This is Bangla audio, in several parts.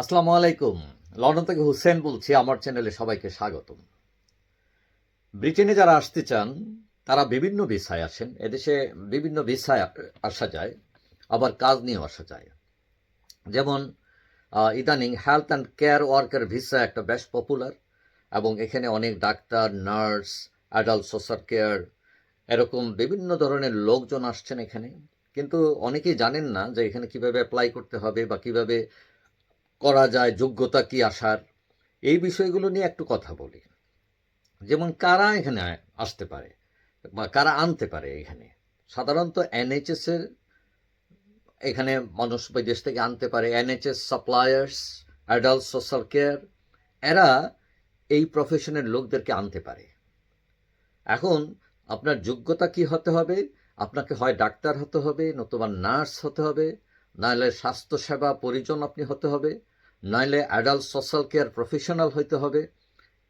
আসসালামু আলাইকুম। লন্ডন থেকে হুসেন বলছি, আমার চ্যানেলে সবাইকে স্বাগতম। ব্রিটেনে যারা আসতে চান, তারা বিভিন্ন ভিসায় আসেন। এদেশে বিভিন্ন ভিসায় আসা যায়, আবার কাজ নিয়েও আসা যায়। যেমন ইদানিং health and care worker visa একটা বেশ পপুলার, এবং এখানে অনেক doctor, nurse, adult social care, এরকম বিভিন্ন ধরনের লোকজন আসছেন এখানে। কিন্তু অনেকেই জানেন না যে এখানে কীভাবে অ্যাপ্লাই করতে হবে বা কীভাবে করা যায়, যোগ্যতা কি আসার? এই বিষয়গুলো নিয়ে একটু কথা বলি। যেমন কারা এখানে আসতে পারে বা কারা আনতে পারে এখানে? সাধারণত এনএইচএস এর এখানে মানুষ বিদেশ থেকে আনতে পারে। NHS suppliers adult social care এরা এই প্রফেশনের লোকদেরকে আনতে পারে। এখন আপনার যোগ্যতা কি হতে হবে? আপনাকে হয় ডাক্তার হতে হবে, নতুবা নার্স হতে হবে, নাহলে স্বাস্থ্যসেবা পরিজন আপনি হতে হবে। নইলে অ্যাডাল্ট সোশ্যাল কেয়ার প্রফেশনাল হইতে হবে।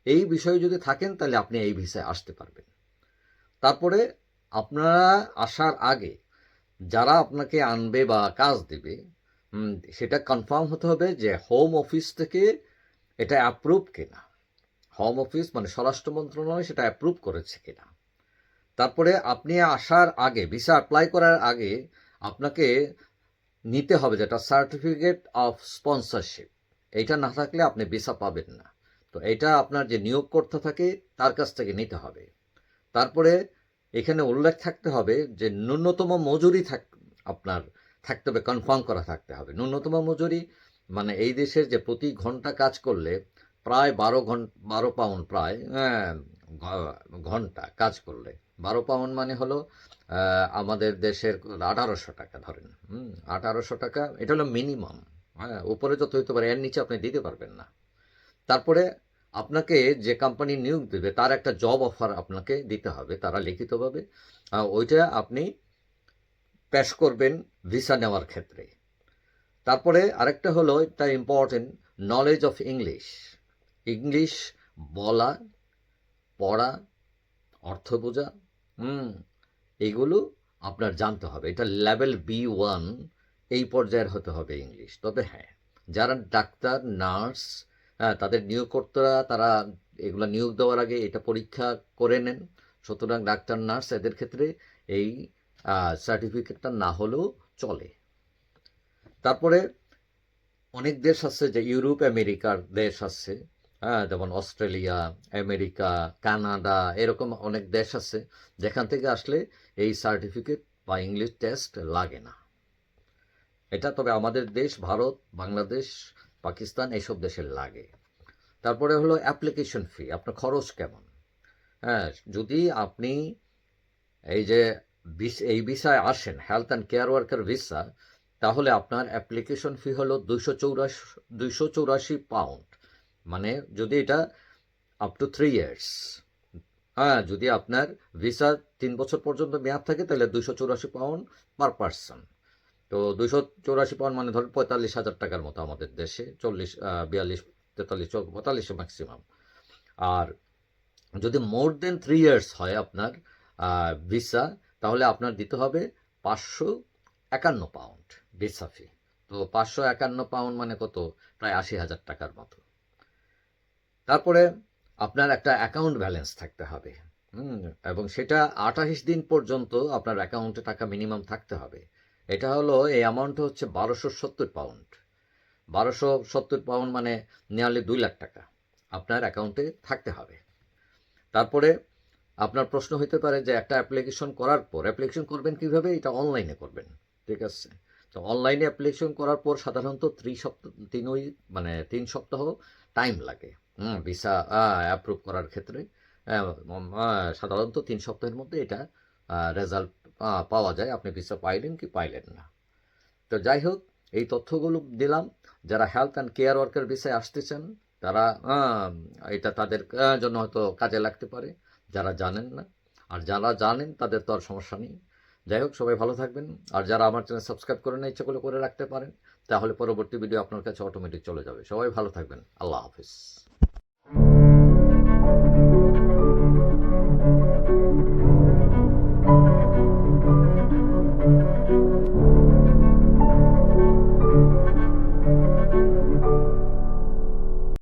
এই বিষয়ে যদি থাকেন, তাহলে আপনি এই ভিসায় আসতে পারবেন। তারপরে আপনারা আসার আগে যারা আপনাকে আনবে বা কাজ দেবে সেটা কনফার্ম হতে হবে যে হোম অফিস থেকে এটা অ্যাপ্রুভ কিনা। হোম অফিস মানে স্বরাষ্ট্র মন্ত্রণালয় সেটা অ্যাপ্রুভ করেছে কিনা। তারপরে আপনি আসার আগে ভিসা অ্যাপ্লাই করার আগে আপনাকে নিতে হবে যেটা সার্টিফিকেট অফ স্পন্সরশিপ এইটা না থাকলে আপনি ভিসা পাবেন না। তো এটা আপনার যে নিয়োগকর্তা থাকে তার কাছ থেকে নিতে হবে। তারপরে এখানে উল্লেখ থাকতে হবে যে ন্যূনতম মজুরি থাক আপনার থাকতে হবে কনফার্ম করা থাকতে হবে। ন্যূনতম মজুরি মানে এই দেশের যে প্রতি ঘণ্টা কাজ করলে প্রায় বারো ঘণ্টা বারো পাউন্ড প্রায় হ্যাঁ, ঘণ্টা কাজ করলে। বারো পাউন্ড মানে হলো আমাদের দেশের আঠারোশো টাকা ধরেন। হুম আঠারোশো টাকা এটা হলো মিনিমাম। হ্যাঁ উপরে যত হইতে পারে, এর নিচে আপনি দিতে পারবেন না। তারপরে আপনাকে যে কোম্পানি নিয়োগ দেবে, তার একটা জব অফার আপনাকে দিতে হবে, তারা লিখিতভাবে। ওইটা আপনি পেশ করবেন ভিসা নেওয়ার ক্ষেত্রে। তারপরে আরেকটা হলো এটা important knowledge of English English বলা, পড়া, অর্থ বোঝা, হুম, এগুলো আপনার জানতে হবে। এটা লেভেল বি ওয়ান এই পর্যায়ের হতে হবে ইংলিশ। তবে হ্যাঁ যারা ডাক্তার, নার্স হ্যাঁ তাদের নিয়োগকর্তারা, তারা এগুলো নিয়োগ দেওয়ার আগে এটা পরীক্ষা করে নেন। সুতরাং ডাক্তার, নার্স এদের ক্ষেত্রে এই সার্টিফিকেটটা না হলেও চলে। তারপরে অনেক দেশ আছে যে ইউরোপ, আমেরিকার দেশ আছে হ্যাঁ যেমন অস্ট্রেলিয়া, আমেরিকা, কানাডা, এরকম অনেক দেশ আছে, যেখান থেকে আসলে এই সার্টিফিকেট বা ইংলিশ টেস্ট লাগে না। এটা তবে আমাদের দেশ, ভারত, বাংলাদেশ, পাকিস্তান এইসব দেশের লাগে। তারপরে হলো অ্যাপ্লিকেশন ফি আপনার খরচ কেমন? হ্যাঁ যদি আপনি এই যে এই ভিসায় আসেন health and care worker visa তাহলে আপনার অ্যাপ্লিকেশন ফি হলো দুইশো চৌরাশি দুইশো চৌরাশি পাউন্ড মানে যদি এটা আপ টু থ্রি ইয়ার্স হ্যাঁ যদি আপনার ভিসা তিন বছর পর্যন্ত মেয়াদ থাকে, তাহলে দুইশো চৌরাশি পাউন্ড পার পার্সন তো দুইশো চৌরাশি পাউন্ড মানে ধরুন পঁয়তাল্লিশ হাজার টাকার মতো আমাদের দেশে, চল্লিশ বিয়াল্লিশ, তেতাল্লিশ পঁয়তাল্লিশ ম্যাক্সিমাম আর যদি মোর দেন থ্রি ইয়ার্স হয় আপনার ভিসা তাহলে আপনার দিতে হবে পাঁচশো একান্ন পাউন্ড ভিসা ফি তো পাঁচশো একান্ন পাউন্ড মানে কত? প্রায় আশি হাজার টাকার মতো। তারপরে আপনার একটা অ্যাকাউন্ট ব্যালেন্স থাকতে হবে। হুম, এবং সেটা আঠাশ দিন পর্যন্ত আপনার অ্যাকাউন্টে টাকা মিনিমাম থাকতে হবে। এটা হলো এই অ্যামাউন্ট হচ্ছে বারোশো সত্তর পাউন্ড বারোশো সত্তর পাউন্ড মানে নিয়ারলি দুই লাখ টাকা আপনার অ্যাকাউন্টে থাকতে হবে। তারপরে আপনার প্রশ্ন হতে পারে যে একটা অ্যাপ্লিকেশন করার পর অ্যাপ্লিকেশন করবেন কীভাবে? এটা অনলাইনে করবেন, ঠিক আছে? তো অনলাইনে অ্যাপ্লিকেশন করার পর সাধারণত ত্রি সপ্তাহ তিন উইক মানে তিন সপ্তাহ টাইম লাগে। ভিসা অ্যাপ্রুভ করার ক্ষেত্রে সাধারণত তিন সপ্তাহের মধ্যে এটা রেজাল্ট পাওয়া যায়। আপনি ভিসা পাইলেন কি পাইলেন না? তো যাই হোক, এই তথ্যগুলো দিলাম। যারা হেলথ অ্যান্ড কেয়ার ওয়ার্কার বিষয়ে আসতেছেন, তারা এটা তাদের জন্য হয়তো কাজে লাগতে পারে। যারা জানেন না, আর যারা জানেন, তাদের তো আর সমস্যা নেই। যাই হোক, সবাই ভালো থাকবেন। আর যারা আমার চ্যানেল সাবস্ক্রাইব করে না ইচ্ছা করে রাখতে পারেন। তাহলে পরবর্তী ভিডিও আপনার কাছে অটোমেটিক চলে যাবে। সবাই ভালো থাকবেন। আল্লাহ হাফিজ।